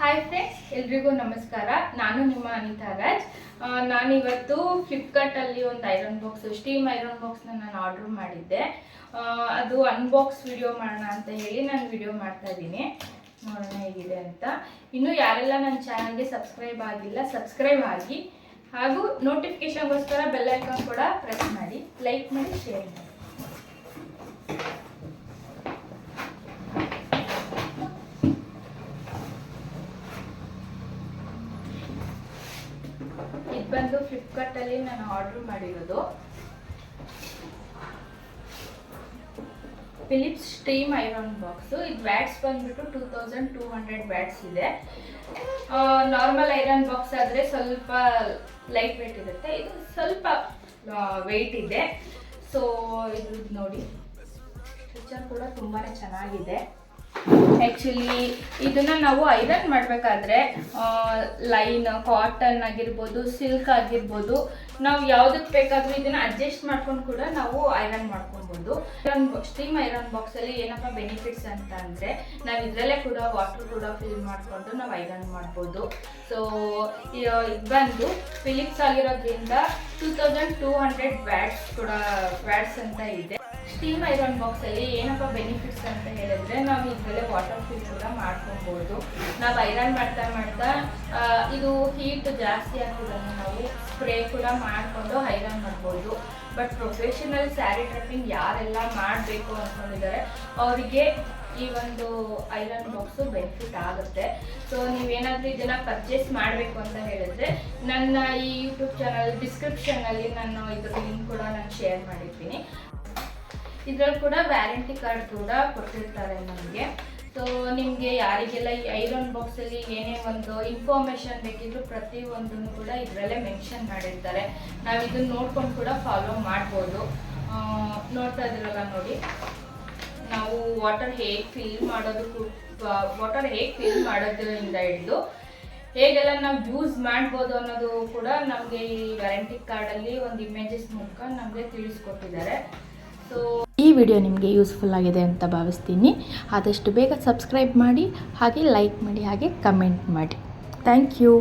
Hi friends ಎಲ್ರಿಗೂ ನಮಸ್ಕಾರ. ನಾನು ನಿಮ್ಮ ಅನಿತಾ ರಾಜ್. ನಾನಿವತ್ತು ಫ್ಲಿಪ್ಕಾರ್ಟಲ್ಲಿ ಒಂದು ಐರನ್ ಬಾಕ್ಸ್ ಸ್ಟೀಮ್ ಐರನ್ ಬಾಕ್ಸ್ನ ನಾನು ಆರ್ಡರ್ ಮಾಡಿದ್ದೆ. ಅದು ಅನ್ಬಾಕ್ಸ್ ವಿಡಿಯೋ ಮಾಡೋಣ ಅಂತ ಹೇಳಿ ನಾನು ವಿಡಿಯೋ ಮಾಡ್ತಾ ಇದ್ದೀನಿ. ನೋಡೋಣ ಹೇಗಿದೆ ಅಂತ. ಇನ್ನು ಯಾರೆಲ್ಲ ನನ್ನ ಚಾನಲ್ಗೆ ಸಬ್ಸ್ಕ್ರೈಬ್ ಆಗಿಲ್ಲ ಸಬ್ಸ್ಕ್ರೈಬ್ ಆಗಿ. ಹಾಗೂ ನೋಟಿಫಿಕೇಶನ್ಗೋಸ್ಕರ ಬೆಲ್ ಐಕಾನ್ ಕೂಡ ಪ್ರೆಸ್ ಮಾಡಿ ಲೈಕ್ ಮಾಡಿ ಶೇರ್ ಮಾಡಿ. ಬಂದು ಫ್ಲಿಪ್ಕಾರ್ಟಲ್ಲಿ ನಾನು ಆರ್ಡರ್ ಮಾಡಿರೋದು. ಫಿಲಿಪ್ಸ್ ಸ್ಟೀಮ್ ಐರನ್ ಬಾಕ್ಸು ಇದು ವ್ಯಾಟ್ಸ್ ಬಂದ್ಬಿಟ್ಟು two thousand two hundred watts ಇದೆ. ನಾರ್ಮಲ್ ಐರನ್ ಬಾಕ್ಸ್ ಆದರೆ ಸ್ವಲ್ಪ ಲೈಟ್ ವೆಯ್ಟ್ ಇರುತ್ತೆ. ಇದು ಸ್ವಲ್ಪ ವೆಯ್ಟ್ ಇದೆ. ಸೊ ಇದು ನೋಡಿ. ಫೀಚರ್ ಕೂಡ ತುಂಬಾ ಚೆನ್ನಾಗಿದೆ. ಆ್ಯಕ್ಚುಲಿ ಇದನ್ನ ನಾವು ಐರನ್ ಮಾಡಬೇಕಾದ್ರೆ ಲೈನ್ ಕಾಟನ್ ಆಗಿರ್ಬೋದು ಸಿಲ್ಕ್ ಆಗಿರ್ಬೋದು, ನಾವು ಯಾವುದಕ್ಕೆ ಬೇಕಾದರೂ ಇದನ್ನ ಅಡ್ಜಸ್ಟ್ ಮಾಡ್ಕೊಂಡು ಕೂಡ ನಾವು ಐರನ್ ಮಾಡ್ಕೊಬೋದು. ಐರನ್ ಸ್ಟೀಮ್ ಐರನ್ ಬಾಕ್ಸಲ್ಲಿ ಏನಪ್ಪ ಬೆನಿಫಿಟ್ಸ್ ಅಂತ ಅಂದರೆ, ನಾವು ಇದರಲ್ಲೇ ಕೂಡ ವಾಟರ್ ಕೂಡ ಫಿಲ್ ಮಾಡಿಕೊಂಡು ನಾವು ಐರನ್ ಮಾಡ್ಬೋದು. ಸೊ ಇದು ಬಂದು ಫಿಲಿಪ್ಸ್ ಆಗಿರೋದ್ರಿಂದ two thousand two hundred watts ಕೂಡ ವ್ಯಾಟ್ಸ್ ಅಂತ ಇದೆ. ಸ್ಟೀಮ್ ಐರನ್ ಬಾಕ್ಸ್ ಅಲ್ಲಿ ಏನಪ್ಪ ಬೆನಿಫಿಟ್ಸ್ ಅಂತ ಹೇಳಿದ್ರೆ ನಾವು ಇದರಲ್ಲೇ ವಾಟರ್ ಫಿಲ್ ಕೂಡ ಮಾಡ್ಕೊಬೋದು. ನಾವು ಐರನ್ ಮಾಡ್ತಾ ಮಾಡ್ತಾ ಇದು ಹೀಟ್ ಜಾಸ್ತಿ ಆಗ್ತಿರೋದು ನಾವು ಸ್ಪ್ರೇ ಕೂಡ ಮಾಡಿಕೊಂಡು ಐರನ್ ಮಾಡ್ಬೋದು. ಬಟ್ ಪ್ರೊಫೆಷನಲ್ ಸ್ಯಾರಿ ಟ್ರಪ್ಪಿಂಗ್ ಯಾರೆಲ್ಲ ಮಾಡಬೇಕು ಅಂದ್ಕೊಂಡಿದ್ದಾರೆ ಅವರಿಗೆ ಈ ಒಂದು ಐರನ್ ಬಾಕ್ಸು ಬೆನಿಫಿಟ್ ಆಗುತ್ತೆ. ಸೊ ನೀವೇನಾದರೂ ಇದನ್ನ ಪರ್ಚೇಸ್ ಮಾಡಬೇಕು ಅಂತ ಹೇಳಿದ್ರೆ, ನನ್ನ ಈ ಯೂಟ್ಯೂಬ್ ಚಾನಲ್ ಡಿಸ್ಕ್ರಿಪ್ಷನಲ್ಲಿ ನಾನು ಇದ್ರ ಲಿಂಕ್ ಕೂಡ ನಾನು ಶೇರ್ ಮಾಡಿರ್ತೀನಿ. ಇದ್ರಲ್ಲಿ ಕೂಡ ವ್ಯಾರಂಟಿ ಕಾರ್ಡ್ ಕೂಡ ಕೊಟ್ಟಿರ್ತಾರೆ ನಮಗೆ. ಸೊ ನಿಮಗೆ ಯಾರಿಗೆಲ್ಲ ಈ ಐರನ್ ಬಾಕ್ಸಲ್ಲಿ ಏನೇ ಒಂದು ಇನ್ಫಾರ್ಮೇಷನ್ ಬೇಕಿದ್ರು ಪ್ರತಿಯೊಂದನ್ನು ಕೂಡ ಇದರಲ್ಲೇ ಮೆನ್ಷನ್ ಮಾಡಿರ್ತಾರೆ. ನಾವು ಇದನ್ನ ನೋಡ್ಕೊಂಡು ಕೂಡ ಫಾಲೋ ಮಾಡ್ಬೋದು. ನೋಡ್ತಾ ಇದ್ರಲ್ಲ ನೋಡಿ. ನಾವು ವಾಟರ್ ಹೇಗೆ ಫಿಲ್ ಮಾಡೋದು ವಾಟರ್ ಹೇಗೆ ಫಿಲ್ ಮಾಡೋದ್ರಿಂದ ಹಿಡಿದು ಹೇಗೆಲ್ಲ ನಾವು ಯೂಸ್ ಮಾಡ್ಬೋದು ಅನ್ನೋದು ಕೂಡ ನಮಗೆ ಈ ವ್ಯಾರಂಟಿ ಕಾರ್ಡಲ್ಲಿ ಒಂದು ಇಮೇಜಸ್ ಮೂಲಕ ನಮಗೆ ತಿಳಿಸ್ಕೊಟ್ಟಿದ್ದಾರೆ. ಸೊ ಈ ವಿಡಿಯೋ ನಿಮಗೆ ಯೂಸ್ಫುಲ್ ಆಗಿದೆ ಅಂತ ಭಾವಿಸ್ತೀನಿ. ಆದಷ್ಟು ಬೇಗ ಸಬ್ಸ್ಕ್ರೈಬ್ ಮಾಡಿ, ಹಾಗೆ ಲೈಕ್ ಮಾಡಿ, ಹಾಗೆ ಕಮೆಂಟ್ ಮಾಡಿ. Thank you